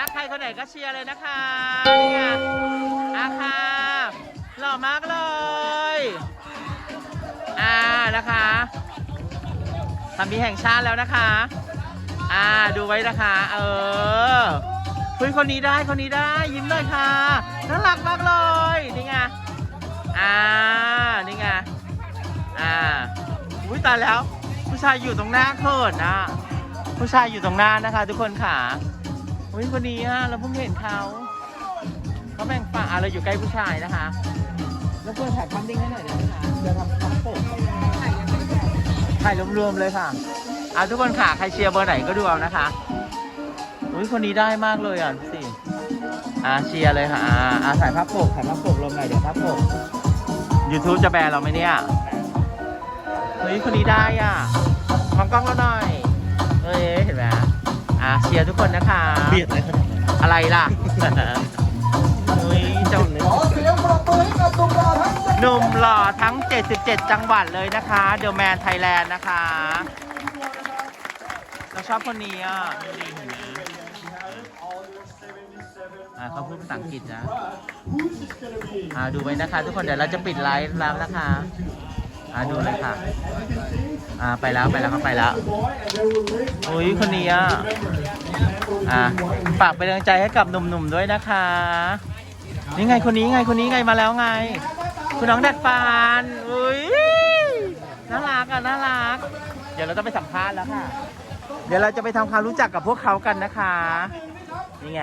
รักใครคนไหนก็เชียร์เลยนะคะนี่ไงอาคาหล่อมากเลย อ่านะคะทำมีแห่งชาติแล้วนะคะ อ่าดูไว้นะคะ เออเฮ้ยคนนี้ได้คนนี้ได้ยิ้มหน่อยค่ะน่ารักมากเลยนี่ไงอ่านี่ไงอ่าอุ้ยตายแล้ว ผู้ชายอยู่ตรงหน้าเขินนะผู้ชายอยู่ตรงหน้านะคะ ทุกคนค่ะ อุ้ยคนนี้อะเราเพิ่งเห็นเขาเขาแบ่งฝั่งอะเราอยู่ใกล้ผู้ชายนะคะ แล้วเพื่อนถ่ายพัมดิ้งให้หน่อยได้ไหมคะเดี๋ยวทำทำปกถ่ายรวมๆเลยค่ะอะทุกคนค่ะใครเชียร์เบอร์ไหนก็ดูเอานะคะอุ้ยคนนี้ได้มากเลยอะดูสิอะเชียร์เลยค่ะอะอะถ่ายภาพปกถ่ายภาพปกลงหน่อยเดี๋ยวภาพปก YouTube จะแบนเราไหมเนี่ยเฮ้ยคนนี้ได้อะมองกล้องเราหน่อยเฮ้ยเห็นไหม อะเชียร์ทุกคนนะคะเบียดอะไรขนาดนั้นอะไรล่ะเฮ้ยเจ้าขอเสียงปรบมือให้กับตุกหล่อทั้งหนุ่มหล่อทั้ง 77 จังหวัดเลยนะคะเดอะแมนไทยแลนด์นะคะ เราชอบคนนี้อะดูดิเห็นไหมอะเขาพูดภาษาอังกฤษนะอ่าดูไว้นะคะ ทุกคนเดี๋ยวเราจะปิดไลฟ์แล้วนะคะอ่าดูเลยค่ะ อ่าไปแล้วไปแล้วเขาไปแล้วอุ้ยคนนี้อะอ่าฝากเป็นกำลังใจให้กับหนุ่มๆด้วยนะคะ นี่ไงคนนี้ไงคนนี้ไงมาแล้วไง คุณน้องดัดฟานอุ้ยน่ารักอะน่ารัก เดี๋ยวเราต้องไปสัมภาษณ์แล้วค่ะ เดี๋ยวเราจะไปทำความรู้จักกับพวกเขากันนะคะ นี่ไง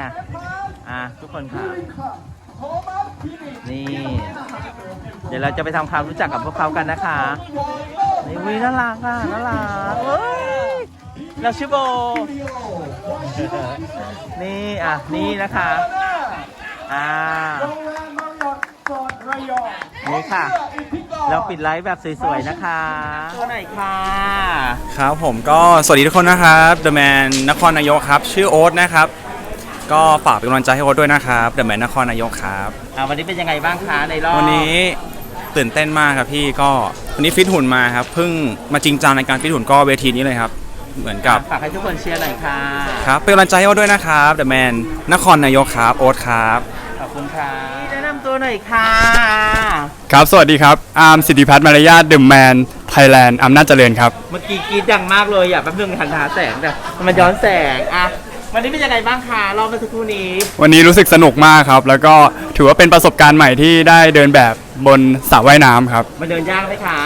อะทุกคนค่ะนี่ เดี๋ยวเราจะไปทำความรู้จักกับพวกเขากันนะคะ นี่วิน่ารักอะน่ารักเฮ้ยเราชื่อโบ นี่อะนี่นะคะอ่าโรงแรมมาริออทฟอร์ดระยองนี่ค่ะอิทธิกรเราปิดไลฟ์แบบสวยๆนะคะตัวไหนค่ะครับผมก็สวัสดีทุกคนนะครับ The Man นครนายกครับ ชื่อโอ๊ตนะครับ ก็ฝากเป็นกำลังใจให้โอ๊ตด้วยนะครับ The Man นครนายกครับ อ่าวันนี้เป็นยังไงบ้างคะในรอบวันนี้ ตื่นเต้นมากครับพี่ก็วันนี้ฟิตหุ่นมาครับเพิ่งมาจริงจังในการฟิตหุ่นก็เวทีนี้เลยครับ เหมือนกับฝากให้ทุกคนเชียร์หน่อยค่ะครับเป็นกำลังใจให้โอ๊ตด้วยนะครับ The Man นครนายกครับโอ๊ตครับขอบคุณค่ะแนะนำตัวหน่อยค่ะครับสวัสดีครับอาร์มสิทธิพัฒน์มารยาท The Man Thailand อำนาจเจริญครับเมื่อกี้กรีดดังมากเลยอะแป๊บนึงหันหาแสงแต่มันย้อนแสงอะ วันนี้เป็นยังไงบ้างคะรอบเมื่อสักครู่นี้ วันนี้รู้สึกสนุกมากครับ แล้วก็ถือว่าเป็นประสบการณ์ใหม่ที่ได้เดินแบบบนสระว่ายน้ำครับมันเดินยากไหมคะ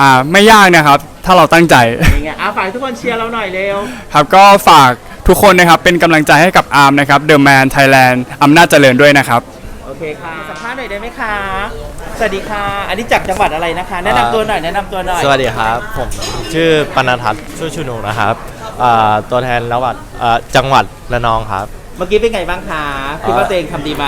อ่าไม่ยากนะครับ ถ้าเราตั้งใจ ยังไงอะฝากให้ทุกคนเชียร์เราหน่อยเร็ว ครับก็ฝากทุกคนนะครับเป็นกำลังใจให้กับอาร์มนะครับ The Man Thailand อำนาจเจริญด้วยนะครับ โอเคค่ะสัมภาษณ์หน่อยได้ไหมคะ สวัสดีค่ะ อันนี้จากจังหวัดอะไรนะคะ แนะนำตัวหน่อยแนะนำตัวหน่อยสวัสดีครับ ผมชื่อปนทัศน์ชูชุนุนะครับ อ่าตัวแทนระหวัดอ่าจังหวัดระนองครับ เมื่อกี้เป็นไงบ้างคะคิดว่าตัวเองทำดีไหม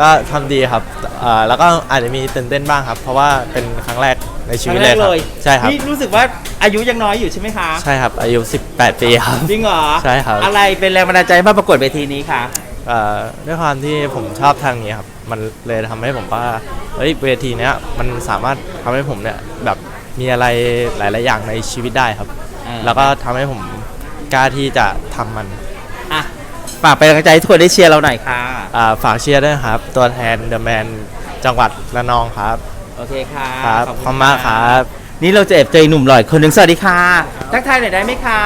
ก็ทำดีครับอ่าแล้วก็อาจจะมีตื่นเต้นบ้างครับ เพราะว่าเป็นครั้งแรกในชีวิตเลยครับใช่ครับ นี่รู้สึกว่าอายุยังน้อยอยู่ใช่ไหมคะใช่ครับ อายุ 18 ปีครับ จริงเหรอใช่ครับ อะไรเป็นแรงบันดาลใจให้มาประกวดเวทีนี้คะอ่าด้วยความที่ผมชอบทางนี้ครับ มันเลยทำให้ผมว่าเฮ้ยเวทีเนี้ยมันสามารถทำให้ผมเนี่ยแบบมีอะไรหลาย ๆ อย่างในชีวิตได้ครับ แล้วก็ทำให้ผม กล้าที่จะทำมันอะฝากเป็นกำลังใจให้ทุกคนได้เชียร์เราหน่อยค่ะ อ่าฝากเชียร์ด้วยนะครับ ตัวแทนเดอะแมนจังหวัดระนองครับโอเคค่ะครับขอบขอบคุคุณณมากครับนี่เราจะแอบเจอหนุ่มหล่อยคนหนึ่งสวัสดีค่ะทักทายหน่อยได้ไหมคะ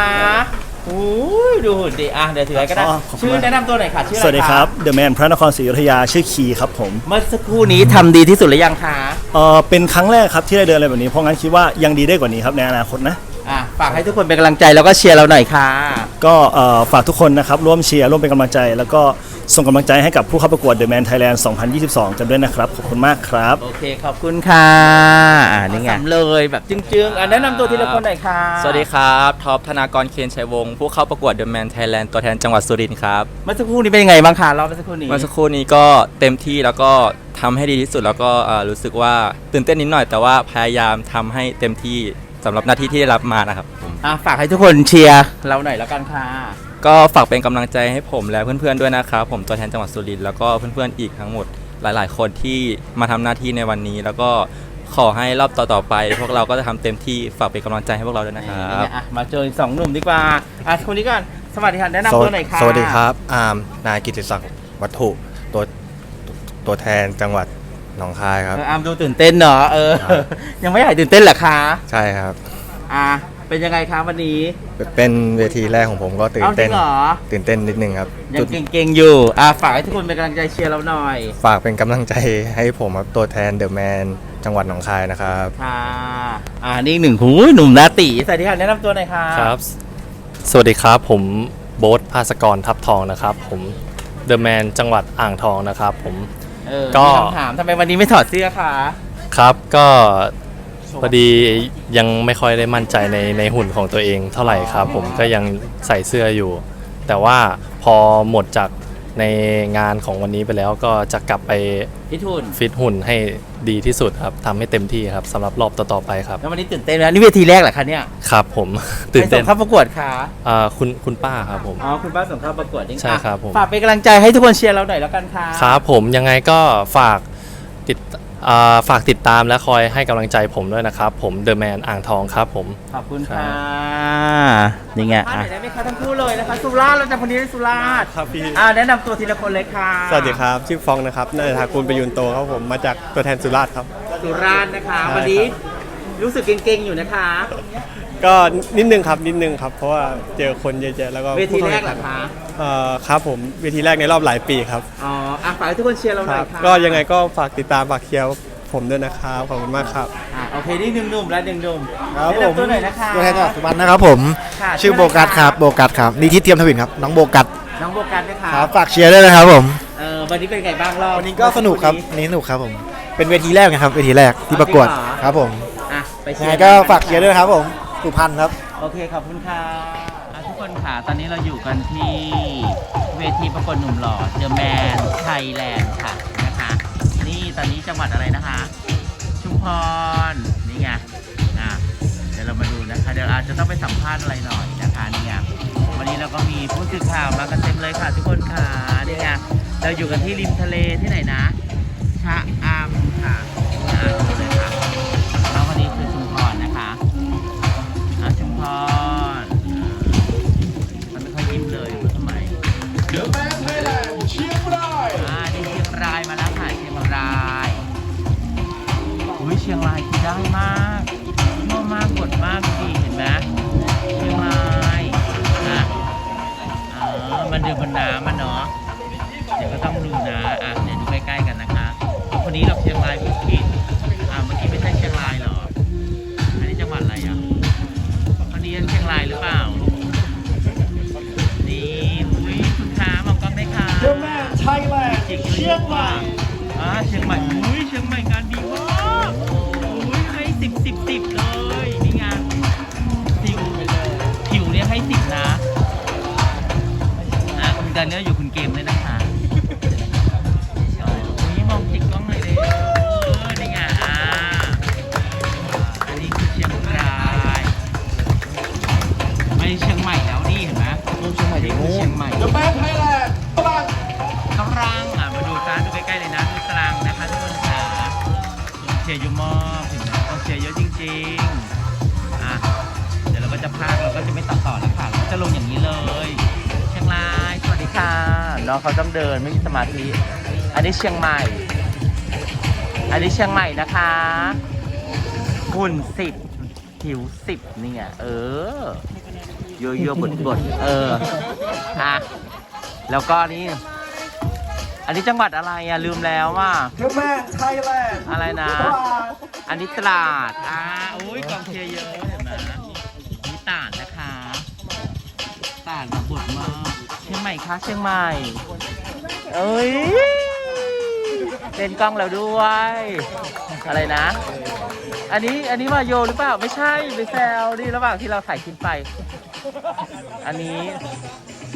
โอ้ยดูหุ่นดิอะเดี๋ยวถือไว้ก็ได้อ๋อขอบคุณชื่อมาก แนะนำตัวหน่อยค่ะชื่ออะไรสวัสดีครับเดอะแมนพระนครศรีอยุธยาชื่อคีครับผมเมื่อสักครู่นี้ทำดีที่สุดหรือยังคะ เออเป็นครั้งแรกครับที่ได้เดินอะไรแบบนี้เพราะงั้นคิดว่ายังดีได้กว่านี้ครับในอนาคตนะอะ ฝากให้ทุกคนเป็นกำลังใจแล้วก็เชียร์เราหน่อยค่ะ ก็เอ่อฝากทุกคนนะครับร่วมเชียร์ร่วมเป็นกำลังใจ แล้วก็ส่งกำลังใจให้กับผู้เข้าประกวด The Man Thailand 2022 กันด้วยนะครับ ขอบคุณมากครับ โอเคขอบคุณค่ะอ่านี่ไงเลยแบบจึ้งๆอะแนะนำตัวทีละคนหน่อยค่ะสวัสดีครับท็อปธนากรเคนชัยวงศ์ผู้เข้าประกวด The Man Thailand ตัวแทนจังหวัดสุรินทร์ครับเมื่อสักครู่นี้เป็นยังไงบ้างคะรอบเมื่อสักครู่นี้เมื่อสักครู่นี้ก็เต็มที่แล้วก็ทำให้ดีที่สุดแล้วก็เอ่อรู้สึกว่าตื่นเต้นนิดหน่อยแต่ว่าพยายามทำให้เต็มที่ สำหรับหน้าที่ที่ได้รับมานะครับผมอะฝากให้ทุกคนเชียร์เราหน่อยแล้วกันค่ะ ก็ฝากเป็นกำลังใจให้ผมและเพื่อนๆด้วยนะครับ ผมตัวแทนจังหวัดสุรินทร์แล้วก็เพื่อนๆอีกทั้งหมดหลาย ๆ คนที่มาทำหน้าที่ในวันนี้ แล้วก็ขอให้รอบต่อๆไป พวกเราก็จะทำเต็มที่ฝากเป็นกำลังใจให้พวกเราด้วยนะครันี่บไงอะมาเจออีกสองหนุ่มดีกว่าอะคนนี้ก่อนสวัสดีค่ะแนะนำตัวหน่อยค่ะสวัสดีครับ อาร์มนายกิติศักดิ์วัตถุ ตัว ตัวแทนจังหวัด หนองคายครับ เอออามดูตื่นเต้นเนอะเออ ครับ ยังไม่หายตื่นเต้นเหรอคะใช่ครับ อะเป็นยังไงคะวันนี้เป็นเวทีแรกของผมก็ตื่นเอาจริเต้น งเหรอตื่นเต้นนิดนึงครับยัจุงดเก่งๆอยู่อะฝากให้ทุกคนเป็นกำลังใจเชียร์เราหน่อยฝากเป็นกำลังใจให้ผมครับตัวแทนเดอะแมนจังหวัดหนองคายนะครับ ค่ะอ่านี่อีกหนึ่งหูหนุ่มนาตีสวัสดีค่ะแนะนำตัวหน่อยค่ะครับ สวัสดีครับ ผมโบ๊ทภาสกรทับทองนะครับ ผมเดอะแมนจังหวัดอ่างทองนะครับ ผม เออก็ มีคำถามทำไมวันนี้ไม่ถอดเสื้อคะครับก็พอดียังไม่ค่อยได้มั่นใจในในหุ่นของตัวเองเท่าไหร่ครับ ผมก็ยังใส่เสื้ออยู่ แต่ว่าพอหมดจาก ในงานของวันนี้ไปแล้วก็จะกลับไปพี่ทุนฟิตหุ่นให้ดีที่สุดครับทำให้เต็มที่ครับสำหรับรอบต่อๆไปครับแล้ววันนี้ตื่นเต้นไหมนี่เวทีแรกเหรอคะเนี่ยครับผม ตื่นเต้นใครส่งเข้าประกวดคะอ่าคุณคุณป้าครับผม อ๋อคุณป้าส่งเข้าประกวดนี่ใช่ครับผม ฝากเป็นกำลังใจให้ทุกคนเชียร์เราหน่อยแล้วกันค่ะ ครับผมยังไงก็ฝากติดอ่า ฝากติดตามและคอยให้กำลังใจผมด้วยนะครับ ผมเดอะแมนอ่างทองครับผม ขอบคุณครัค่ะบนี่ไงท่านอะไหนได้ไหมไม่คะทั้งคู่เลยนะคะ สุราษฎร์เราจะคนนี้ได้สุราษฎร์ครับพี่อ่าแนะนำตัวทีละคนเลยค่ะ สวัสดีครับ ชื่อฟองนะครับนายทากุลประยุนโตครับผม มาจากตัวแทนสุราษฎร์ครับ สุราษฎร์นะคะใช่วันนี้รู้สึกเก่งๆอยู่นะคะ ก็นิดนึงครับนิดนึงครับ เพราะว่าเจอคนเยอะแยะแล้วก็เวทีผู้แรเข้ากเหรแข่องขันคะ เอ่อครับผมเวทีแรกในรอบหลายปีครับอ๋ออะฝากให้ทุกคนเชียร์เราหคน่อรัยบค่ะก็ยังไงก็ฝากติดตามฝากเชียร์ผมด้วยนะครับขอบคุณมากครับ อะโอเคนี่หนึ่งหนุ่มและหนึ่งหนุ่มครับแนะผมนำตัวหน่อยนะคะ ตัวแทนจังหวัดสุพรรณนะครับผมค่ะชื่อโบกัสครับโบกัสครับนิทิศเทียมทวินครับน้องโบกัสน้องโบกันนะคะครับฝากเชียร์ด้วยนะครับผมเออวันนี้เป็นไงบ้างรอบวันนี้ก็สนุกครับวันนี้สนุกครับผมเป็นเวทีแรกนะครับเวทีแรกที่ประกวดจริงเหรอครับผมอะไปเชียังยไงร์ก็กันฝากเชียร์ด้วยนะครับผมสุพรรณครับ โอเคขอบคุณค่ะอะทุก คนค่ะ ตอนนี้เราอยู่กันที่เวทีประกวดหนุ่มหล่อ The Man Thailand ค่ะนะคะ นี่ตอนนี้จังหวัดอะไรนะคะ ชุมพร นี่ไงอะเดี๋ยวเรามาดูนะคะ เดี๋ยวอาจจะต้องไปสัมภาษณ์อะไรหน่อยนะคะนี่ไงวันนี้เราก็มีผู้สื่อข่าวมากันเต็มเลยค่ะ ทุกคนค่ะนี่ไงเราอยู่กันที่ริมทะเลที่ไหนนะ ชะอำค่ะ ชียงรายได้มากชอบมากกดมากดีเห็นไหมเชียงรายอะอ๋อมันดื่มบนน้ำมันเนาะ น้องเขาต้องเดินไม่มีสมาธิ อันนี้เชียงใหม่ อันนี้เชียงใหม่นะคะหุ่นสิบผิวสิบนี่ไงเออโยโย่บดบดๆเอออะแล้วก็นี่ อันนี้จังหวัดอะไรอะ ลืมแล้วว่าเดอะแมนไทยแลนด์อะไรนะตราดอันนี้ตราดอ่าอุ้ยกองเชียร์เยอะ งใหม่คะเชียงใหม่ เอ้ยเป็นกล้องแล้วด้วย อะไรนะ อันนี้อันนี้มาโยหรือเปล่า ไม่ใช่ไปแซวนี่ระหว่างที่เราถ่ายคลิปไป อันนี้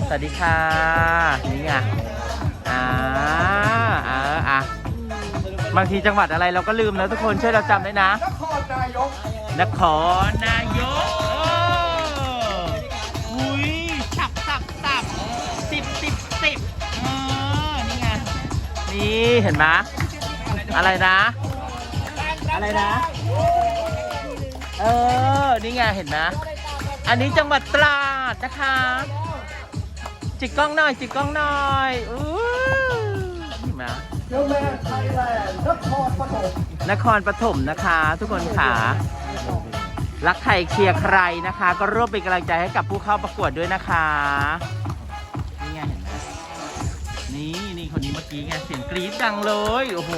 สวัสดีค่ะ นี่ไงอ่าอ่าอะบางทีจังหวัดอะไรเราก็ลืมแล้วทุกคนช่วยเราจำได้วยนะ นครนายกนครนายก นี่เห็นไหมอะไรนะ อะไรนะ เออ นี่ไงเห็นไหมอันนี้จังหวัดตราดนะคะ จิกกล้องหน่อย จิกกล้องหน่อยอู้เห็นไหม The Man Thailand นครปฐมนครปฐมนะคะ ทุกคนขารักใครเคลียร์ใครนะคะ ก็ร่วมเป็นกำลังใจให้กับผู้เข้าประกวดด้วยนะคะ นี่ไงเห็นไหมนี่ คนนี้เมื่อกี้ไงเสียงกรี๊ดดังเลย โอ้โห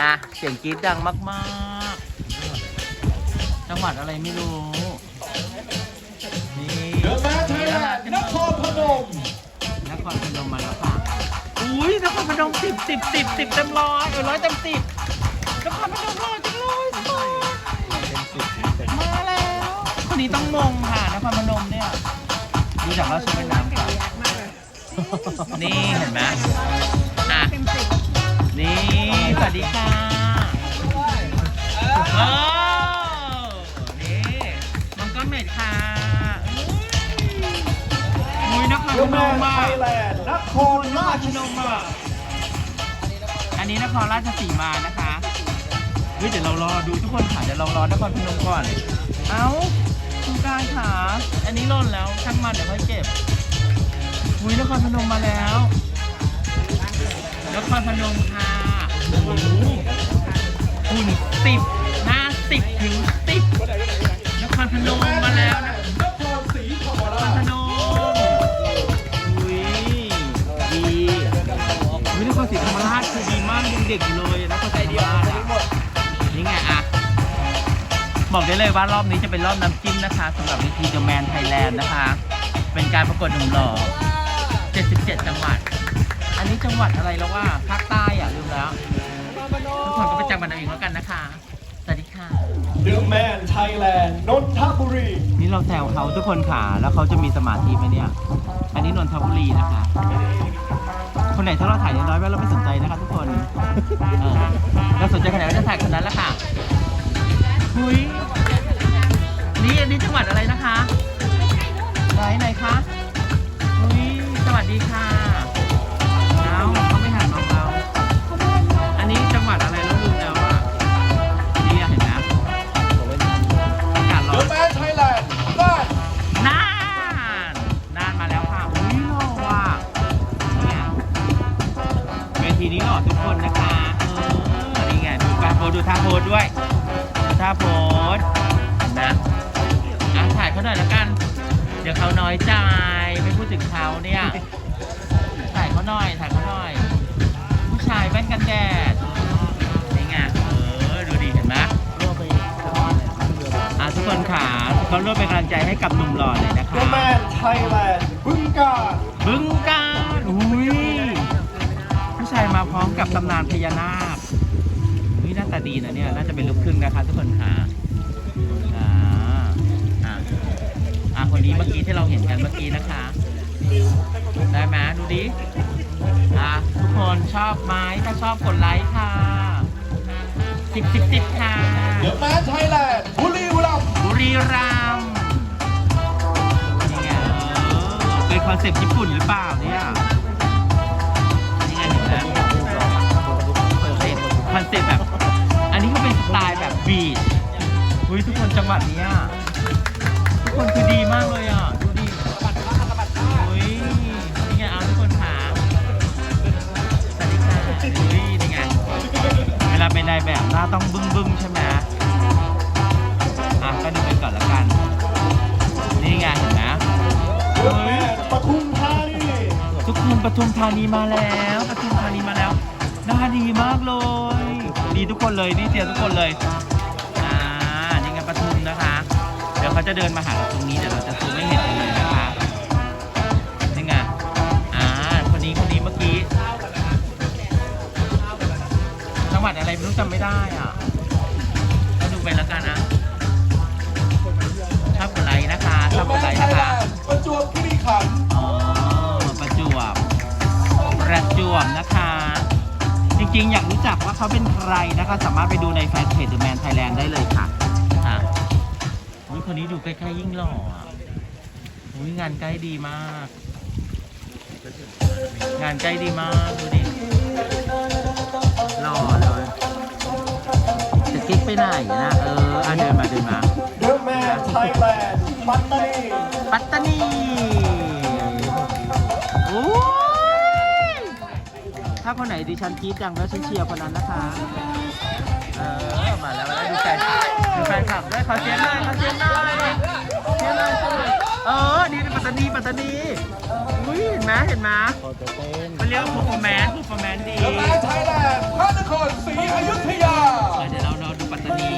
อะเสียงกรี๊ดดังมากๆ จังหวัดอะไรไม่รู้ นี่ The Man Thailand นครพนมนครพนมมาแล้วค่ะอุ้ยนครพนมสิบสิบสิบสิบเต็มร้อยเออร้อยเต็มสิบนครพนมร้อยจังเลยสวยมาแล้ว คนนี้ต้องมงค่ะนครพนมเนี่ยดูจากราชบัณฑิตค่ะ นี่เห็นไหมอะ นี่ สวัสดีค่ะโอ้นี่น้องก้อนเมดค่ะอุ้ยนครพนมมา Thailand นครราชสีมาอันนี้นครราชสีมานะคะเฮ้ยเดี๋ยวเรารอดูทุกคนค่ะเดี๋ยวเรารอนครพนมก่อน เอ้าคุณกายขาอันนี้หล่นแล้วช่างมันเดี๋ยวค่อยเก็บ อุ้ยนครพนมมาแล้วนครพนมค่ะโอ้โหหุ่นสิบหน้าสิบถึงสิบนครพนมมาแล้วนะนครศรีธรรมนครารพชนมอุ้ยดีอุ้ยนครศรีธรรมราชคือดีมากยังเด็กอยู่เลยนครศรีธรรมราชอะนี่ไงอะบอกได้เลยว่ารอบนี้จะเป็นรอบน้ำจิ้มนะคะสำหรับเวที The Man Thailand นะคะ เป็นการประกวดหนุ่มหล่อ 77 จังหวัด อันนี้จังหวัดอะไรแล้วว่าภาคใต้อะลืมแล้วทุกคนก็ไปจำมันเอาเองแล้วกันนะคะ สวัสดีค่ะ The Man Thailand นนทบุรี นี่เราแซวเขาทุกคนค่ะ แล้วเขาจะมีสมาธิไหมเนี่ย อันนี้นนทบุรีนะคะ คนไหนถ้าเราถ่ายน้อยๆไว้เราไม่สนใจนะคะทุกคนเออเราสนใจขนาดก็จะถ่ายคนนั้นแหละค่ะหุยนี่อันนี้จังหวัดอะไรนะคะ ดีนะเนี่ย น่าจะเป็นลูกครึ่งนะคะทุกคนขาอ่าอะอะคนนี้เมื่อกี้ที่เราเห็นกันเมื่อกี้นะคะ ได้ไหมดูดิอะทุกคนชอบไหมถ้าชอบกดไลค์ค่ะสิบสิบสิบค่ะ The Man Thailand บุรีรัมย์บุรีรัมย์นี่ไงเออเป็นคอนเซ็ปต์ญี่ปุ่นหรือเปล่าเนี่ยนี่ไงเห็นไหมคอนเซ็ปต์คอนเซ็ปต์แบบ อันนี้ก็เป็นสไตล์แบบบีชอุ้ยทุกคนจังหวัดเนี้ยทุกคนคือดีมากเลยอะ ดูดิอุ้ยนี่ไงเอาทุกคนขาสวัสดีค่ะอุ้ยนี่ไง เวลาเป็นนายแบบหน้าต้องบึ้งบึ้งใช่ไหมอะก็ดูไปก่อนละกัน นี่ไงเห็นไหมปทุมธานีทุกคนปทุมธานีมาแล้วปทุมธานีมาแล้วหน้าดีมากเลย ดีทุกคนเลยนี่เสียร์ทุกคนเลยอ่านี่ไงปทุมนะคะ เดี๋ยวเขาจะเดินมาหาเราตรงนี้เดี๋ยวเราจะซูมไม่เห็นกันเลยนะคะนี่ไงอ่าคนนี้คนนี้เมื่อกี้จังหวัดอะไรไม่รู้จำไม่ได้อะก็ดูไปแล้วกันนะชอบกดไลค์นะคะช The อบกด Man ไลค์นะคะ Thailand ประจวบคีรีขันธ์อ๋อประจวบประจวบนะคะจ ริง ๆ อยากรู้จักว่าเขาเป็นใครนะคะ สามารถไปดูในแฟนเพจ The Man Thailand ได้เลยค่ะอะอุ้ยคนนี้ดูใกล้ๆยิ่งหล่ออะอุ้ยงานใกล้ดีมาก งานใกล้ดีมาก ดูดิหล่อเลยจะกิ๊กไปไหนนะเอออะเดินมาเดินมา The Man Thailand ปัตตานีปัตตานี ถ้าคนไหนดิฉันกรีดดังแล้วฉันเชียร์คนนั้นนะคะ เออ มาแล้วมาแล้วดูแฟนดูแฟนคลับด้วยขอเสียงหน่อยขอเสียงหน่อยเสียงหน่อยเสียงหน่อยเออ นี่ปัตตานีปัตตานีอุ้ยเห็นไหมเห็นไหมมันเรียกว่า performance performance ดีเดอะแมนไทยแลนด์พระนครศรีอยุธยา เดี๋ยวเราเราดูปัตตานี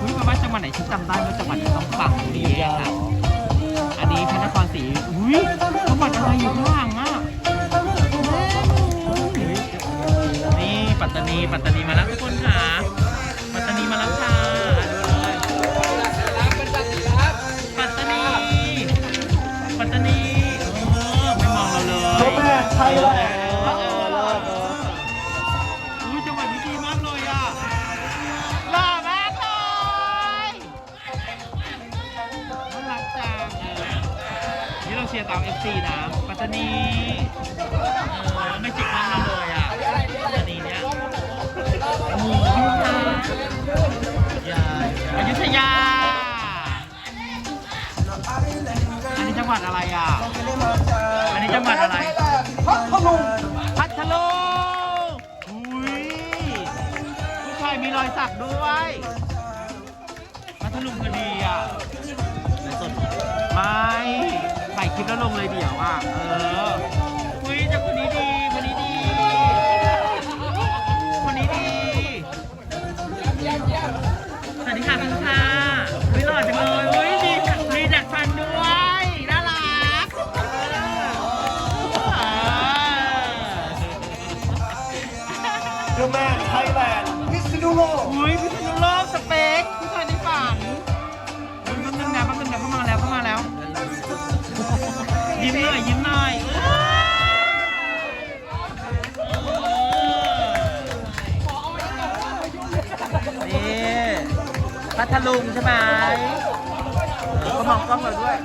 อุ้ยแปลว่าจังหวัดไหนที่จำได้ว่าจังหวัดที่ต้องฟังดีค่ะ อันนี้พระนครศรีอุ้ยจังหวัดอะไรอยู่ข้างหลังอะ ตตานีปัตตานีมาแล้วทุกคนค่ะปัตตานีมาแล้วค่ะดูเลยปัตตานีปัตตานีเออไม่มองเราเลยเดอะแมนไทยแลนด์เออเออเอออุ้ยจังหวัดนี้ดีมากเลยอะหล่อมากเลยน่ารักจังเออนี่เราเชียร์ตาม FC นะ ปัตตานีเออ หวัดอะไรอะ อันนี้จังหวัดอะไรไทยแลนด์พัทลุงพัทลุงอุ้ยผู้ชายมีรอยสักด้วย พัทลุงก็ดีอะในสดไม่ถ่ายคลิปแล้วลงเลยเดี๋ยวอะ เออ พัทลุงใช่ไหมเออเขามองกล้องเราด้วย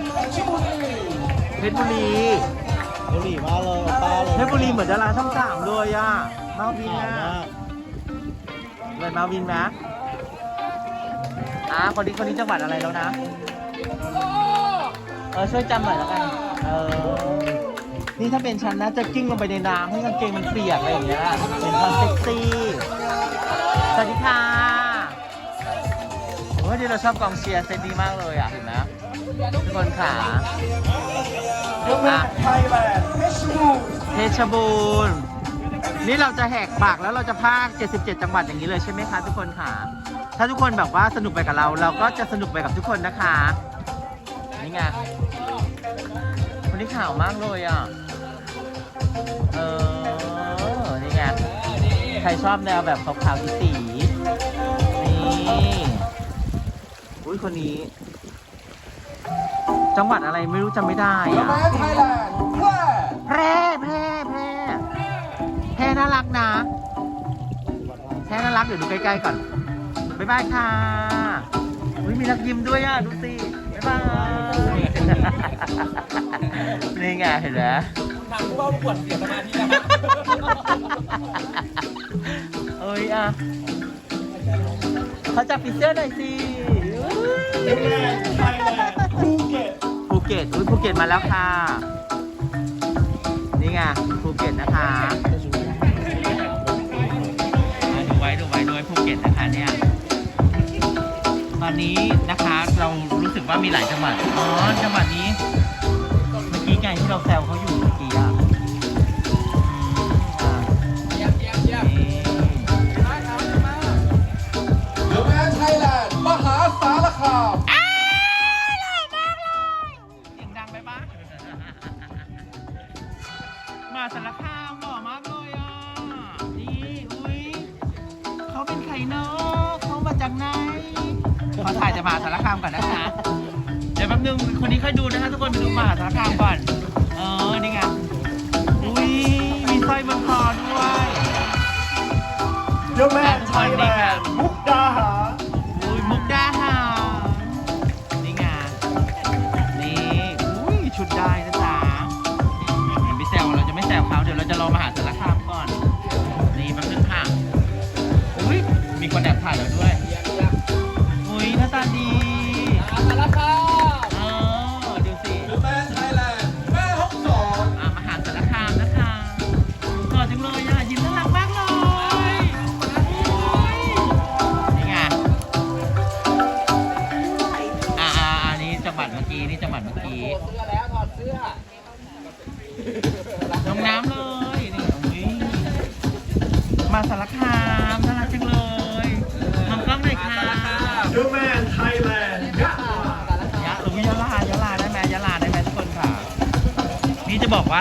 เพชรบุรีบุหรี่มาเลยป้าเลยเพชรบุรีเหมือนดาราช่องสามเลยอะมาวินอะเลยมาวินนะอะคนนี้คนนี้จังหวัดอะไรแล้วนะเออช่วยจำหน่อยแล้วกันเออนี่ถ้าเป็นฉันนะจะกิ้งลงไปในน้ำให้กางเกงมันเปียกอะไรอย่างเงี้ยเป็นความเซ็กซี่สวัสดีค่ะโอ้ยที่เราชอบกองเชียร์เซตดีมากเลยอะเห็นไหมทุกคนขาเดอะแมนไทยแลนด์เพชรบูรณ์เพชรบูรณ์นี่เราจะแหกปากแล้วเราจะพาก77 จังหวัดอย่างนี้เลยใช่ไหมคะทุกคนค่ะ ถ้าทุกคนแบบว่าสนุกไปกับเรา เราก็จะสนุกไปกับทุกคนนะคะนี่ไงคนนี้ข่าวมากเลยอะเออนี่ไงใครชอบแนวแบบขาวๆสีๆ นี่อุ้ยคนนี้ จังหวัดอะไรไม่รู้จำไม่ได้เดอะอะแมนไทยแลนด์แพร่แพร่แพร่แพร่แพร่น่ารักนะแพร่น่ารักเดี๋ยวดูใกล้ๆก่อนบ๊ายบายค่ะอุ้ยมีรักยิ้มด้วยอะดูสิบ๊ายบายนี่ไงเห็นไหมทางผู้ว่าปวดเสียสมาธิแล้วเอ้ยอะเขาจับปีเสื้อหน่อยสิ ภูเก็ตภูเก็ตอุ้ยภูเก็ตมาแล้วค่ะ นี่ไงภูเก็ตนะคะอะดูไว้ดูไว้ดูไว้ภูเก็ตนะคะเนี่ย ตอนนี้นะคะเรารู้สึกว่ามีหลายจังหวัด อ๋อ จังหวัดนี้ เมื่อกี้ไงที่เราแซวเขาอยู่ สารคามหล่อมากเลยอะ นี่อุ้ยเขาเป็นใครเนาะเขามาจากไหนขอถ่ายจะมหาสารคามก่อนนะคะเดี๋ยวแป๊บนึงคนนี้ค่อยดูนะคะทุกคนไปดูมหาสารคามก่อน เออ นี่ไง อุ้ยมีสร้อยเมืองคอด้วยเดอะแมนไทยแลนด์มุ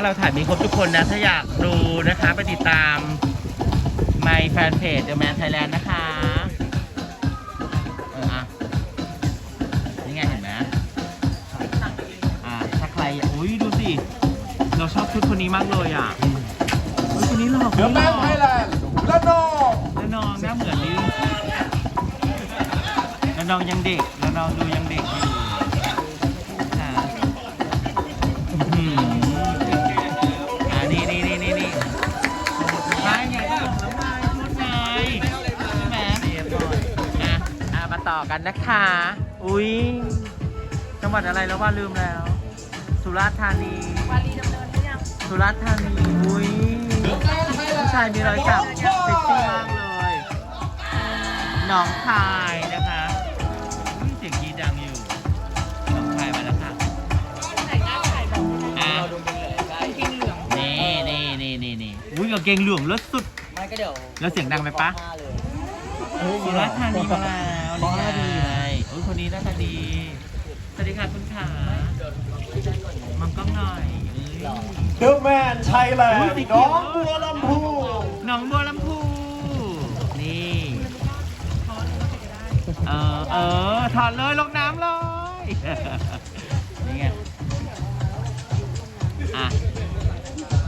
เราถ่ายมีครบทุกคนนะ ถ้าอยากดูนะคะไปติดตามในแฟนเพจ The Man Thailand นะคะเอออะนี่ไงเห็นไหมอ่าถ้าใครอุ้ยดูสิ เราชอบชุดคนนี้มากเลยอะเฮ้ยคนนี้หล่อคน The นี้หล่ Man อ Thailand และน้องแล้วน้องหน้าเหมือนนี่แล้วน้องยังเด็กแล้วน้องดูยังเด็กอยู่ กันนะคะ อุ้ยจังหวัดอะไรแล้วว่าลืมแล้ว สุราษฎร์ธานี วารีดำเนินหรือยังสุราษฎร์ธานี อุ้ยผู้ชายมีรอยสักเซ็กซี่มากเลยหน้องคายนะคะอุ๊ยเสียงกรีดดังอยู่หน้องคายมาแล้วค่ะ แต่งหน้าถ่ายแบบอะกินเหลืองนี่นี่นี่นี่นี่อุ้ยกางเกงเหลืองเลิศสุด ไม่ก็เดี๋ยวแล้วเสียงดังไหมปะ สุราษฎร์ธานีมาแล้ว นี่ไงอุ้ยคนนี้หน้าตาดี สวัสดีค่ะคุณขามังกล้องหน่อยเอ้ย The Man Thailand น้องบัวลำพูหนองบัวลำพู นี่เออเออ ถอดเลยลงน้ำเลย นี่ไง อะ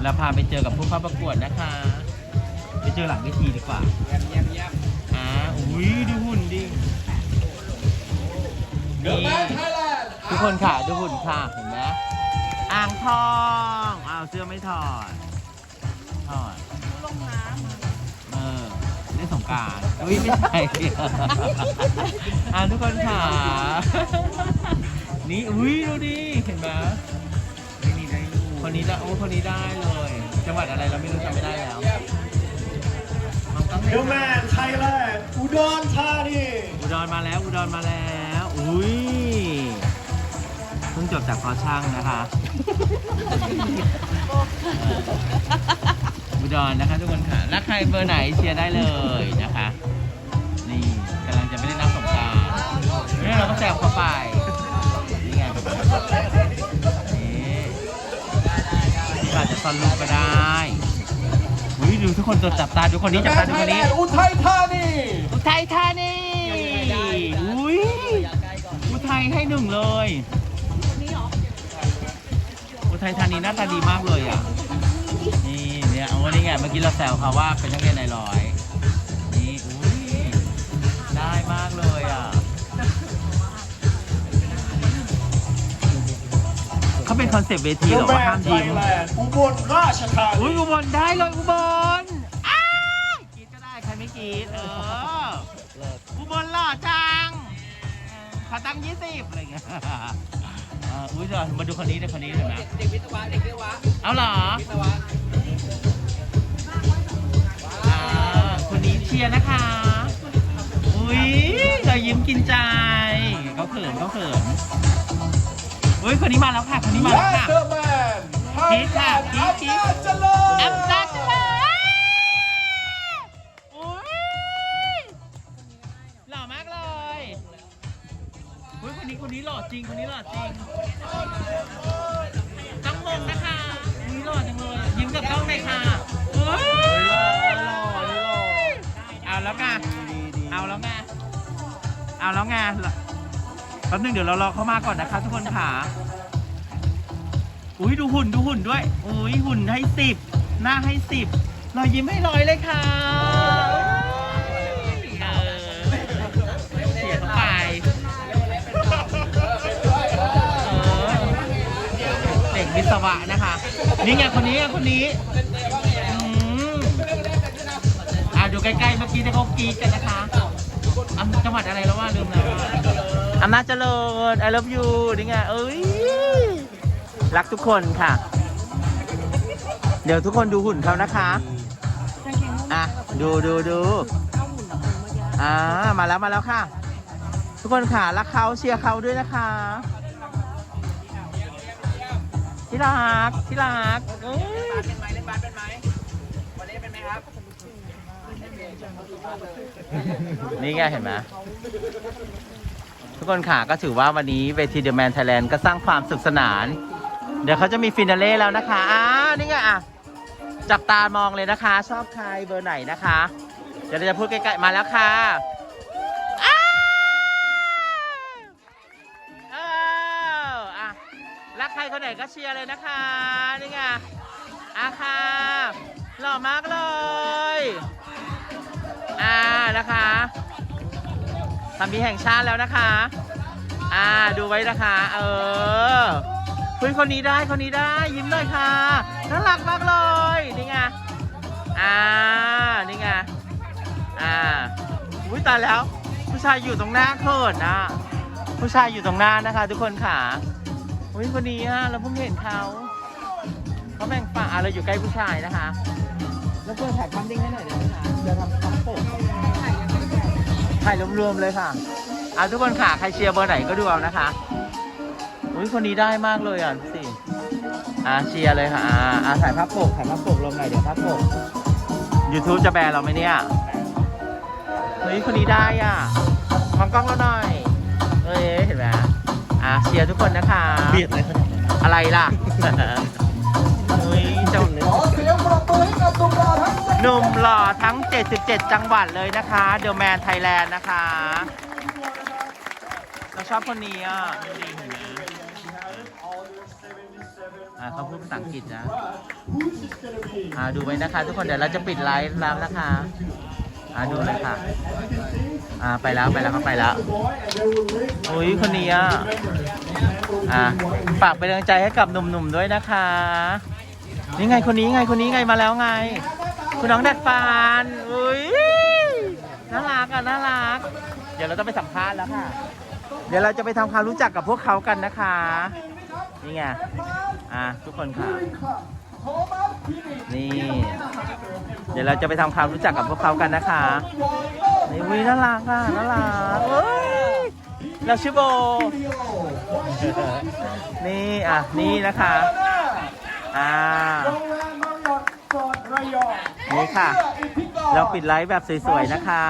เราพาไปเจอกับผู้เข้าประกวดนะคะ ไปเจอหลังเวทีดีกว่า อ่า อุ้ยดู หุ่นดิ The นี่ Man Thailand ทุกคนค่ะดูหุ่นค่ะเห็นไหมอ่างทองอ้าวเสื้อไม่ถอดถอดลงน้ำเออเล่นสงกรารอุ้ยไม่ใช่ อ่าทุกคนค่ะ นี่อุ้ยดูดิเห็นไหมคนนี้ได้โอ้คนนี้ได้เลยจังหวัดอะไรเราไม่รู้จำไม่ได้แล้วมันต้อง The Man Thailand อุดรธานีอุดรมาแล้วอุดรมาแล้ว อุ้ยเพิ่งจบจากพอช่างนะคะอุดรนะคะทุกคนค่ะรักใครเบอร์ไหนเชียร์ได้เลยนะคะ นี่กำลังจะไปเล่นน้ำสงกรารนี่เราก็แซวเข้าไป นี่ไงนี่ก็อาจจะซ่อนลูกก็ได้อุ้ยดูทุกคนตัวจับตาดูคนนี้ The จับตา Man ดูคนนี้ Thailand อุทัยธานีอุทัยธานีอุ้ยอุ ทัยให้หนึ่งเลยนี่เหรออุทัยธานีหน้าตาดีมากเลยอะ นี่เนี่ยเอาวันนี้ไงเมื่อกี้เราแซวเขาว่าเป็นนักเรียนในร้อย นี่อุ้ยได้มากเลยอะ เขาเป็นคอนเซปต์เวที The เหรอว่า Man ห้ามยิ้ม Thailand อุบลราชธานีอุ้ยอุบลได้เลยอุบลอ้าวกรีดก็ได้ใครไม่กรีดเอออุบลหล่อจังเออ ขอตังค์ยี่สิบอะไรเงี้ยเอออุ้ยเดี๋ยวมาดูคนนี้เดี๋ยวคนนี้เห็นไหมเด็กวิศวะเด็กวิศวะเอาเหรอวิศวะอ่าคนนี้เชียร์นะคะ อุ้ยเรายิ้มกินใจเขาเขินเขาเขินอุ้ยคนนี้มาแล้วค่ะคนนี้มาและแล้วค่ะ The Man กรี๊ดค่ะกรี๊ดกรี๊ดอำนาจเจริญแอมซัดเต้องมงนะคะคนนี้หล่อจังเลยยิ้มกับกล้องหน่อยค่ะเฮ้ยเอาแล้วไงเอาแล้วไงเอาแล้วไงแป๊บนึงเดี๋ยวเรารอเข้ามาก่อนนะคะทุกคนค่ะอุ้ยดูหุ่นดูหุ่นด้วยอุ้ยหุ่นให้สิบหน้าให้สิบรอยยิ้มให้ร้อยเลยค่ะ วิศวะนะคะ นี่ไงคนนี้ไงคนนี้อืมอะดูใกล้ๆเมื่อกี้ที่เขากรีดกันนะคะอำจังหวัดอะไรแล้วว่าลืมแล้วอะอำนาจเจริญ I love you นี่ไงเอ้ยรักทุกคนค่ะ เดี๋ยวทุกคนดูหุ่นเขานะคะ อะ ดูดูดูอ่ามาแล้วมาแล้วค่ะ ทุกคนค่ะรักเขาเชียร์เขาด้วยนะคะ ที่รักที่รักเอ้ยเป็นไหมเล่นบาสเป็นไหมวันนี้เป็นไหมครับ นี่ไงเห็นไหมทุกคนค่ะก็ถือว่าวันนี้เวทีเดอะแมนไทยแลนด์ก็สร้างความสุขสนาน เดี๋ยวเขาจะมีฟินาเล่แล้วนะคะอ่านี่ไงอะ จับตามองเลยนะคะ ชอบใครเบอร์ไหนนะคะ เดี๋ยวเราจะพูดใกล้ๆมาแล้วค่ะ ใครคนไหนก็เชียร์เลยนะคะ นี่ไงอาค่ะหล่อมากเลย อ่านะคะทำมีแห่งชาติแล้วนะคะ อ่าดูไว้นะคะ เออเฮ้ยคนนี้ได้คนนี้ได้ยิ้มหน่อยค่ะน่ารักมากเลยนี่ไงอ่านี่ไงอ่าอุ้ยตายแล้ว ผู้ชายอยู่ตรงหน้าเขินนะผู้ชายอยู่ตรงหน้านะคะ ทุกคนค่ะ อุ้ยคนนี้อะเราเพิ่งเห็นเขาเขาแบ่งฝั่งอะเราอยู่ใกล้ผู้ชายนะคะ แล้วเพื่อนถ่ายภาพนิ่งให้หน่อยได้ไหมคะเดี๋ยวทำคำปกถ่ายรวมๆเลยค่ะอะทุกคนค่ะใครเชียร์เบอร์ไหนก็ดูเอานะคะอุ้ยคนนี้ได้มากเลยอะสิอ่าเชียร์เลยค่ะอ่าอ่าถ่ายภาพปกถ่ายภาพปกลงหน่อยเดี๋ยวภาพปก YouTube จะแบนเราไหมเนี่ยเฮ้ยคนนี้ได้อะมองกล้องเราหน่อยเอ้ย อ่าเชียร์ทุกคนนะคะเบียดอะไรขนาดนั้นอะไรล่ะเฮ้ยเจ้าหนุ่มหล่อทั้ง 77 จังหวัดเลยนะคะเดอะแมนไทยแลนด์นะคะ เราชอบคนนี้อะดูดิเห็นไหมอ่าเขาพูดภาษาอังกฤษนะอ่าดูไว้นะคะ ทุกคนเดี๋ยวเราจะปิดไลฟ์แล้วนะคะอ่าดูเลยค่ะ อ่าไปแล้วไปแล้วเขาไปแล้วอุ้ยคนนี้อะอ่าฝากเป็นกำลังใจให้กับหนุ่มๆด้วยนะคะ นี่ไงคนนี้ไงคนนี้ไงมาแล้วไง คุณน้องแดดฟานอุ้ยน่ารักอะน่ารัก เดี๋ยวเราต้องไปสัมภาษณ์แล้วค่ะ เดี๋ยวเราจะไปทำความรู้จักกับพวกเขากันนะคะ นี่ไงอะทุกคนค่ะ นี่ เดี๋ยวเราจะไปทำความรู้จักกับพวกเขากันนะคะนี่วิน่ารักอะน่ารักเอ้ยเราชื่อโบ นี่อะนี่นะคะอ่านี่ค่ะ เราปิดไลฟ์แบบสวยๆนะคะ